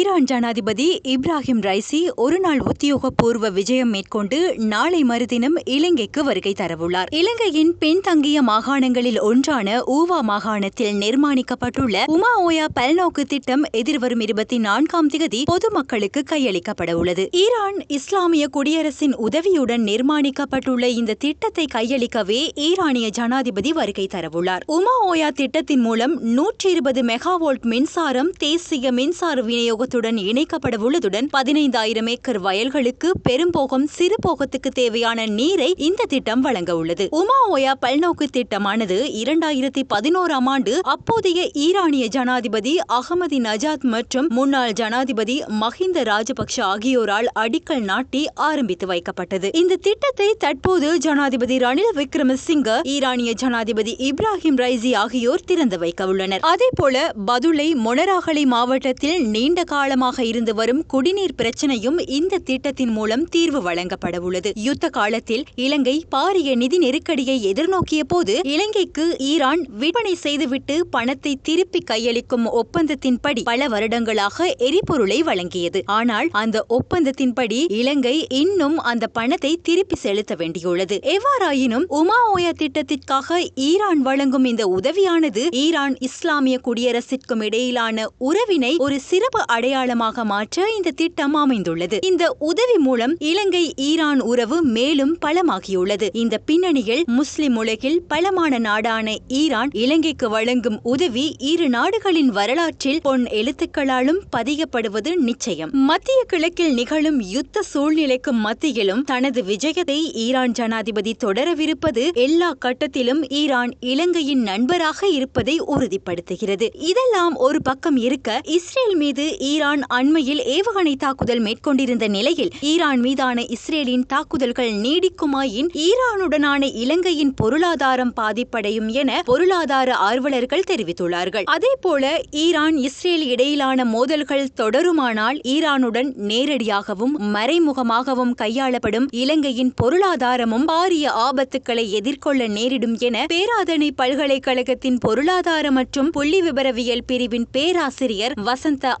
Iran ஜனாதிபதி Ebrahim Raisi ஒருநாள் உத்தியோகபூர்வ விஜயம் மேற்கொண்டு நாளை மறுதினம் இலங்கைக்கு வருகை தரவுள்ளார். இலங்கையின் பின்தங்கிய மாகாணங்களில் ஒன்றான ஊவா மாகாணத்தில் நிர்மாணிக்கப்பட்டுள்ள உமா ஓயா பல்நோக்கு திட்டம் எதிர்வரும் இருபத்தி நான்காம் திகதி பொதுமக்களுக்கு கையளிக்கப்பட உள்ளது ஈரான் இஸ்லாமிய குடியரசின் உதவியுடன் நிர்மாணிக்கப்பட்டுள்ள இந்த திட்டத்தை கையளிக்கவே ஈரானிய ஜனாதிபதி வருகை தரவுள்ளார். உமா ஓயா திட்டத்தின் மூலம் நூற்றி இருபது மெகாவோல்ட் மின்சாரம் தேசிய மின்சார விநியோக விநியோகத்துடன் இணைக்கப்பட உள்ளதுடன் பதினைந்தாயிரம் ஏக்கர் வயல்களுக்கு பெரும்போகம் சிறுபோகத்துக்கு தேவையான நீரை இந்த திட்டம் வழங்க உள்ளது. உமா ஓயா பல்நோக்கு திட்டமானது இரண்டாயிரத்தி பதினோராம் ஆண்டு அப்போதைய ஈரானிய ஜனாதிபதி அகமதி நஜாத் மற்றும் முன்னாள் ஜனாதிபதி மஹிந்த ராஜபக்ஷ ஆகியோரால் அடிக்கல் நாட்டி ஆரம்பித்து வைக்கப்பட்டது. இந்த திட்டத்தை தற்போது ஜனாதிபதி ரணில் விக்ரமசிங்க ஈரானிய ஜனாதிபதி இப்ராஹிம் ரைசி ஆகியோர் திறந்து வைக்க உள்ளனர். அதேபோல பதுளை மொனராகலை மாவட்டத்தில் நீண்ட கால காலமாக இருந்து வரும் குடிநீர் பிரச்சனையும் இந்த திட்டத்தின் மூலம் தீர்வு வழங்கப்பட உள்ளது யுத்த காலத்தில் இலங்கை பாரிய நிதி நெருக்கடியை எதிர்நோக்கிய போது இலங்கைக்கு ஈரான் விற்பனை செய்துவிட்டு பணத்தை திருப்பி கையளிக்கும் ஒப்பந்தத்தின்படி பல வருடங்களாக எரிபொருளை வழங்கியது. ஆனால் அந்த ஒப்பந்தத்தின்படி இலங்கை இன்னும் அந்த பணத்தை திருப்பி செலுத்த வேண்டியுள்ளது. எவ்வாறாயினும் உமா ஓயா திட்டத்திற்காக ஈரான் வழங்கும் இந்த உதவியானது ஈரான் இஸ்லாமிய குடியரசிற்கும் இடையிலான உறவினை ஒரு சிறப்பு அடையாளமாக மாற்ற இந்த திட்டம் அமைந்துள்ளது. இந்த உதவி மூலம் இலங்கை ஈரான் உறவு மேலும் பலமாகியுள்ளது. இந்த பின்னணியில் முஸ்லிம் உலகில் பலமான நாடான ஈரான் இலங்கைக்கு வழங்கும் உதவி இரு நாடுகளின் வரலாற்றில் பொன் எழுத்துக்களாலும் பதியப்படுவது நிச்சயம். மத்திய கிழக்கில் நிகழும் யுத்த சூழ்நிலைக்கும் மத்தியிலும் தனது விஜயத்தை ஈரான் ஜனாதிபதி தொடரவிருப்பது எல்லா கட்டத்திலும் ஈரான் இலங்கையின் நண்பராக இருப்பதை உறுதிப்படுத்துகிறது. இதெல்லாம் ஒரு பக்கம் இருக்க இஸ்ரேல் மீது ஈரான் அண்மையில் ஏவுகணை தாக்குதல் மேற்கொண்டிருந்த நிலையில் ஈரான் மீதான இஸ்ரேலின் தாக்குதல்கள் நீடிக்குமாயின் ஈரானுடனான இலங்கையின் பொருளாதாரம் பாதிப்படையும் என பொருளாதார ஆர்வலர்கள் தெரிவித்துள்ளார்கள். அதேபோல ஈரான் இஸ்ரேல் இடையிலான மோதல்கள் தொடருமானால் ஈரானுடன் நேரடியாகவும் மறைமுகமாகவும் கையாளப்படும் இலங்கையின் பொருளாதாரமும் பாரிய ஆபத்துக்களை எதிர்கொள்ள நேரிடும் என பேராதனை பல்கலைக்கழகத்தின் பொருளாதார மற்றும் புள்ளி விபரவியல் பிரிவின் பேராசிரியர் வசந்த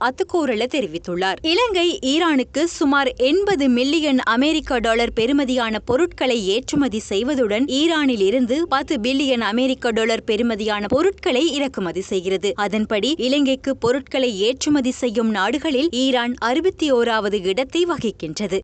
குரல தெரிவித்துள்ளார். இலங்கை ஈரானுக்கு சுமார் எண்பது மில்லியன் அமெரிக்க டாலர் பெறுமதியான பொருட்களை ஏற்றுமதி செய்வதுடன் ஈரானில் இருந்து பத்து பில்லியன் அமெரிக்க டாலர் பெறுமதியான பொருட்களை இறக்குமதி செய்கிறது. அதன்படி இலங்கைக்கு பொருட்களை ஏற்றுமதி செய்யும் நாடுகளில் ஈரான் அறுபத்தி ஓராவது இடத்தை வகிக்கின்றது.